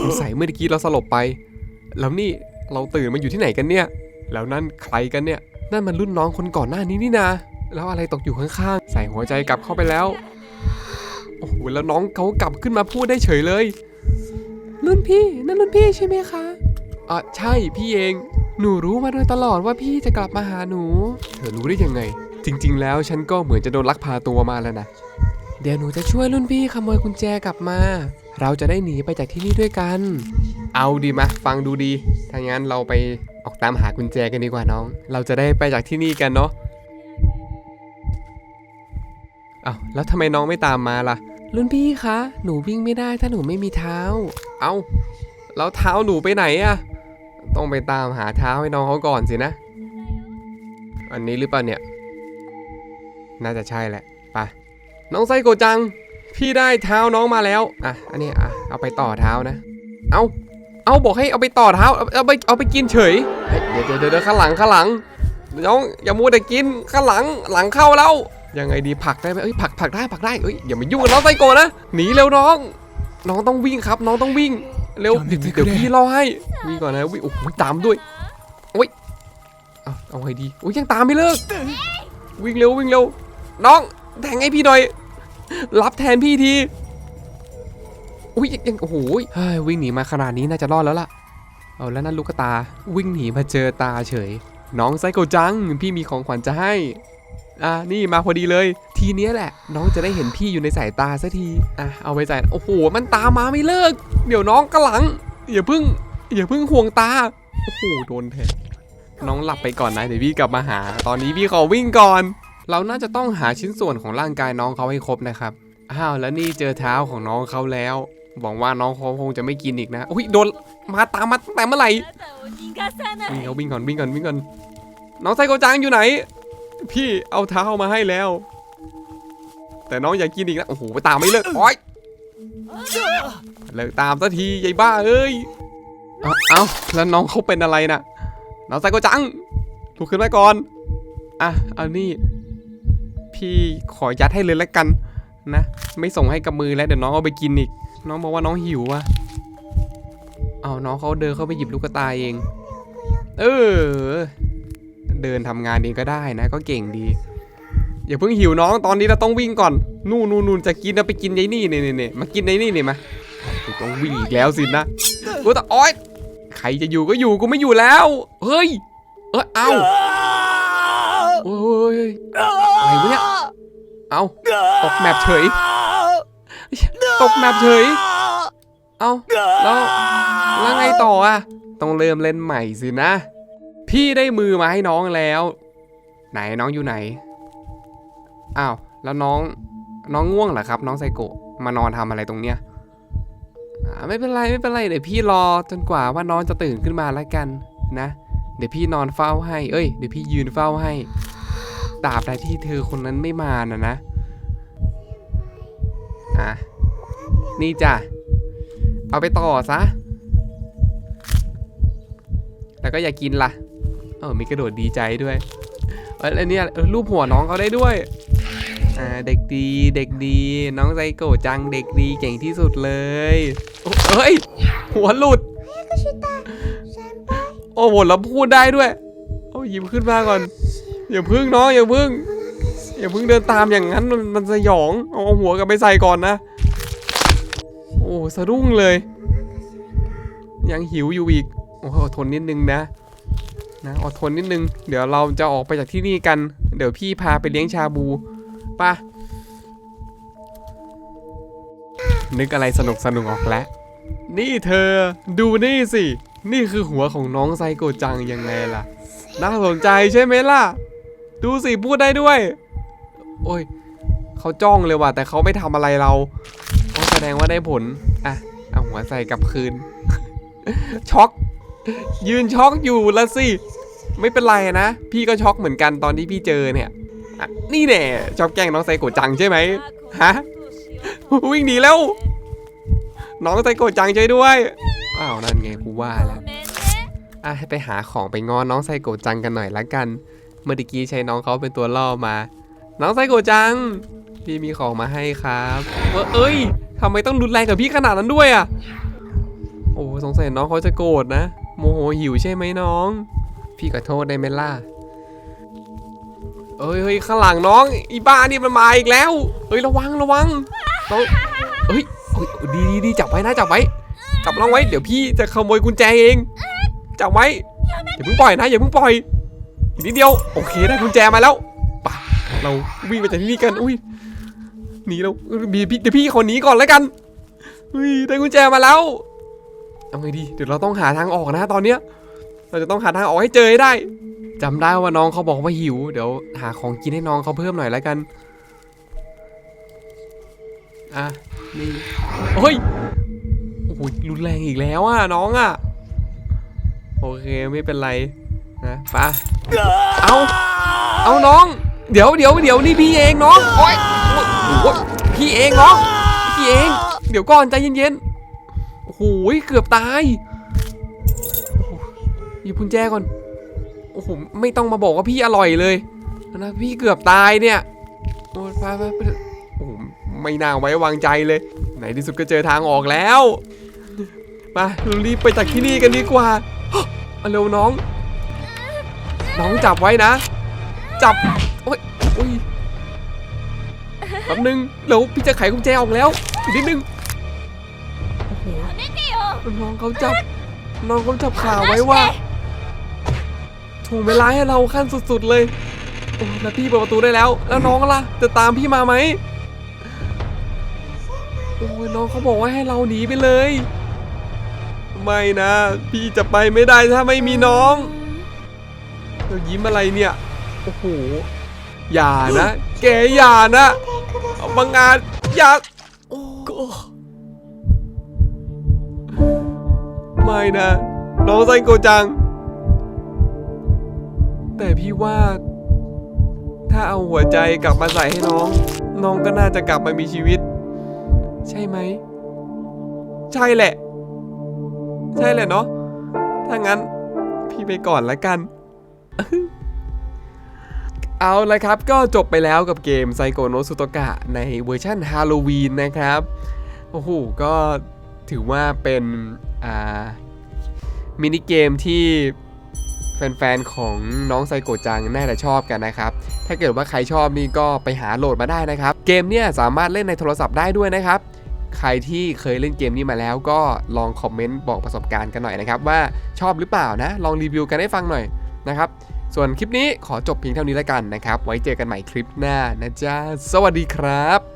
สงสัยเมื่อกี้เราสลบไป แล้วนี่เราตื่นมาอยู่ที่ไหนกันเนี่ย แล้วนั่นใครกันเนี่ย นั่นมันรุ่นน้องคนก่อนหน้านี้นี่นา แล้วอะไรตกอยู่ข้างๆ ใส่หัวใจกลับเข้าไปแล้ว โอ้โห แล้วน้องเขากลับขึ้นมาพูดได้เฉยเลย รุ่นพี่ นั่นรุ่นพี่ใช่ไหมคะอะใช่พี่เอง หนูรู้มาโดยตลอดว่าพี่จะกลับมาหาหนู เธอรู้ได้ยังไง จริง ๆ แล้วฉันก็เหมือนจะโดนลักพาตัวมาแล้วนะ เดี๋ยวหนูจะช่วยรุ่นพี่ขโมยกุญแจกลับมา เราจะได้หนีไปจากที่นี่ด้วยกัน เอาดีมาฟังดูดี ถ้างั้นเราไปออกตามหากุญแจกันดีกว่าน้อง เราจะได้ไปจากที่นี่กันเนาะเอาแล้วทำไมน้องไม่ตามมาล่ะ รุ่นพี่คะ หนูวิ่งไม่ได้ถ้าหนูไม่มีเท้า เอาแล้วเท้าหนูไปไหนอะต้องไปตามหาเท้าให้น้องเขาก่อนสินะ อันนี้หรือเปล่าเนี่ย น่าจะใช่แหละ ไป น้องไซโกจัง พี่ได้เท้าน้องมาแล้ว อะ อันนี้อะ เอาไปต่อเท้านะ เอาเอาบอกให้เอาไปต่อเท้า เอาเอาไปเอาไปกินเฉยเฮ้ยเดี๋ยวเดี๋ยวเดี๋ยวข้างหลังข้างหลัง น้องอย่ามัวแต่กินข้างหลังหลังเข้าแล้ว ยังไงดีผลักได้ไหมเอ้ยผลักผลักได้ผลักได้เอ้ยอย่ามายุ่งกับน้องไซโกนะ หนีเร็วน้อง น้องต้องวิ่งครับ น้องต้องวิ่ง เร็วเดี๋ยวเดี๋ยวพี่รอให้วิ่งก่อนนะวิ่งโอ้โหตามด้วยโอ้ยเอาเอาไงดีโอ้ยยังตามไม่เลิกวิ่งเร็ววิ่งเร็ว น้องแทงให้พี่หน่อย รับแทนพี่ที อุ้ยยังโอ้โหเฮ้ยวิ่งหนีมาขนาดนี้น่าจะรอดแล้วล่ะ เอาแล้วนั่นลูกตา วิ่งหนีมาเจอตาเฉย น้องไซโกจัง พี่มีของขวัญจะให้ อะนี่มาพอดีเลย ทีเนี้ยแหละ น้องจะได้เห็นพี่อยู่ในสายตาสักที อะเอาไปใส่โอ้โห มันตามมาไม่เลิก เดี๋ยวน้องกระหลัง อย่าเพิ่ง อย่าเพิ่งห่วงตา โอ้โห โดนแทงน้องหลับไปก่อนนะ เดี๋ยวพี่กลับมาหา ตอนนี้พี่ขอวิ่งก่อน เราน่าจะต้องหาชิ้นส่วนของร่างกายน้องเขาให้ครบนะครับอ้าวแล้วนี่เจอเท้าของน้องเขาแล้วบอกว่าน้องเขาคงจะไม่กินอีกนะอุ้ยโดนมาตามมาตั้งแต่เมื่อไหร่วิ่งเขาวิ่งก่อนวิ่งก่อนวิ่งก่อนน้องไซโกจังอยู่ไหน พี่เอาเท้ามาให้แล้ว แต่น้องอยากกินอีกนะโอ้โหไปตามไม่เลิกโอ้ยเลิกตามสักทีใหญ่บ้าเอ้ยเอ้าแล้วน้องเขาเป็นอะไรนะน้องไซโกจังถูกขึ้นมาก่อนอะเอานี่ พี่ขอยัดให้เลยแล้วกันนะ ไม่ส่งให้กับมือแล้วเดี๋ยวน้องเอาไปกินอีก น้องบอกว่าน้องหิวอะเอาน้องเขาเดินเข้าไปหยิบลูกตาเอง เออ เดินทำงานเองก็ได้นะ ก็เก่งดี อย่าเพิ่งหิวน้องตอนนี้เราต้องวิ่งก่อน นู่นนู่นนู่นจะกินเราไปกินไอ้นี่เนี่ยเนี่ยเนี่ยมากินไอ้นี่เนี่ยมาต้องวิ่งอีกแล้วสินะกูแต่โอ๊ยใครจะอยู่ก็อยู่กูไม่อยู่แล้ว เฮ้ย เออเอาโอ้ยอะไรวะเนี่ย เอาตกแมปเฉย ตกแมปเฉย เอาแล้วแล้วไงต่ออะต้องเริ่มเล่นใหม่สินะ พี่ได้มือมาให้น้องแล้ว ไหนน้องอยู่ไหน อ้าวแล้วน้องน้องง่วงเหรอครับ น้องไซโกะมานอนทำอะไรตรงเนี้ยไม่เป็นไรไม่เป็นไรเดี๋ยวพี่รอจนกว่าว่าน้องจะตื่นขึ้นมาแล้วกันนะ เดี๋ยวพี่นอนเฝ้าให้ เอ้ยเดี๋ยวพี่ยืนเฝ้าให้ ตราบใดที่เธอคนนั้นไม่มานะนะ อะ นี่จ้ะ เอาไปต่อซะ แล้วก็อย่ากินล่ะ เออมีกระโดดดีใจด้วยเอ้ยแล้วเนี่ยเออรูปหัวน้องเขาได้ด้วย อ่า เด็กดี เด็กดี น้องไซโกะจัง เด็กดีเก่งที่สุดเลยโอ้เอ้ย หัวหลุด โอ้โหแล้วพูดได้ด้วย โอ้หยิบขึ้นมาก่อน อย่าพึ่งน้องอย่าพึ่งอย่าพึ่งเดินตามอย่างนั้นมันมันสยองเอาหัวกลับไปใส่ก่อนนะ โอ้สะดุ้งเลย ยังหิวอยู่อีกโอ้โหอดทนนิดนึงนะนะอดทนนิดนึง เดี๋ยวเราจะออกไปจากที่นี่กัน เดี๋ยวพี่พาไปเลี้ยงชาบูปะนึกอะไรสนุกสนุกออกแล้ว นี่เธอดูนี่สิ นี่คือหัวของน้องไซโกจังยังไงล่ะ น่าสนใจใช่ไหมล่ะ ดูสิพูดได้ด้วย โอ้ยเขาจ้องเลยว่ะ แต่เขาไม่ทำอะไรเราก็แสดงว่าได้ผล อะ เอาหัวใส่กลับคืน ช็อก ยืนช็อกอยู่ละสิ ไม่เป็นไรนะ พี่ก็ช็อกเหมือนกันตอนที่พี่เจอเนี่ยนี่แน่ชอบแกล้งน้องไซโกจังใช่ไหมฮะวิ่งหนีแล้ว น้องไซโกจังใช่ด้วย อ้าวนั่นไงกูว่าแล้วอะให้ไปหาของไปงอนน้องไซโกจังกันหน่อยละกัน เมื่อกี้ใช้น้องเขาเป็นตัวล่อมา น้องไซโกจัง พี่มีของมาให้ครับเอ,เอ้ยทำไมต้องรุนแรงกับพี่ขนาดนั้นด้วยอะอ้สงสัยน้องเขาจะโกรธนะ โมโหหิวใช่ไหมน้อง พี่ขอโทษได้ไหมล่ะเอ้ยเฮ้ยข้างหลังน้องอีบ้านี่มันมาอีกแล้วเฮ้ยระวังระวังน้องเฮ้ยเฮ้ยดีดีดีจับไว้นะจับไว้จับน้องไว้ เดี๋ยวพี่จะขโมยกุญแจเองจับไว้อย่าเพิ่งปล่อยนะอย่าเพิ่งปล่อย อีกนิดเดียวโอเคได้กุญแจมาแล้วไปเราวิ่งไปจากที่นี่กันอุ้ยหนีแล้วพี่พี่เดี๋ยวพี่คนหนีก่อนแล้วกันอุ้ยได้กุญแจมาแล้วเอาไงดีเดี๋ยวเราต้องหาทางออกนะตอนเนี้ย เราจะต้องหาทางออกให้เจอให้ได้จำได้ว่าน้องเขาบอกว่าหิว เดี๋ยวหาของกินให้น้องเขาเพิ่มหน่อยแล้วกันอะนี่เฮ้ยโอ้โหรุนแรงอีกแล้วอะน้องอะโอเคไม่เป็นไรนะไปะ เอาเอาน้อง เดี๋ยวเดี๋ยวเดี๋ยวนี่พี่เองน้องโอ๊ยโอ๊ยโอ๊ยพี่เองน้องพี่เอง เดี๋ยวก่อนใจเย็นๆโอ้โหเกือบตายโอ้โหหยิบกุญแจก่อนโอ้โหไม่ต้องมาบอกว่าพี่อร่อยเลยนะพี่เกือบตายเนี่ยโอ้ยไปไปไปโอ้โหไม่น่าไว้วางใจเลย ไหนที่สุดก็เจอทางออกแล้วไปรีบไปจากที่นี่กันดีกว่ามาเร็วน้อง น้องจับไว้นะ จับโอ้ยโอ้ยแป๊บนึงเร็วพี่จะไขกุญแจออกแล้วอีกนิดนึงโอ้โหน้องเขาจับ น้องเขาจับขาไว้ว่าถ่วงเวลาให้เราขั้นสุดๆเลยโอ้แล้วพี่เปิดประตูได้แล้ว แล้วน้องล่ะ จะตามพี่มาไหมโอ้ยน้องเขาบอกว่าให้เราหนีไปเลย ไม่นะ พี่จะไปไม่ได้ถ้าไม่มีน้อง เรายิ้มอะไรเนี่ย โอ้โห อย่านะ แกอย่านะเอาบางงานอย่าโอ้ไม่นะ น้องไซโกจัง แต่พี่ว่า ถ้าเอาหัวใจกลับมาใส่ให้น้อง น้องก็น่าจะกลับมามีชีวิต ใช่ไหม ใช่แหละ ใช่แหละเนาะถ้างั้น พี่ไปก่อนละกัน เอาละครับก็จบไปแล้วกับเกมไซโกโนสุโตกะในเวอร์ชันฮาโลวีนนะครับ โอ้โห ก็ถือว่าเป็นมินิเกมที่แฟนๆ ของน้องไซโกจังน่าจะชอบกันนะครับ ถ้าเกิดว่าใครชอบนี่ก็ไปหาโหลดมาได้นะครับ เกมเนี่ยสามารถเล่นในโทรศัพท์ได้ด้วยนะครับ ใครที่เคยเล่นเกมนี้มาแล้วก็ลองคอมเมนต์บอกประสบการณ์กันหน่อยนะครับ ว่าชอบหรือเปล่านะ ลองรีวิวกันให้ฟังหน่อย นะครับ ส่วนคลิปนี้ขอจบเพียงเท่านี้แล้วกันนะครับ ไว้เจอกันใหม่คลิปหน้านะจ๊ะ สวัสดีครับ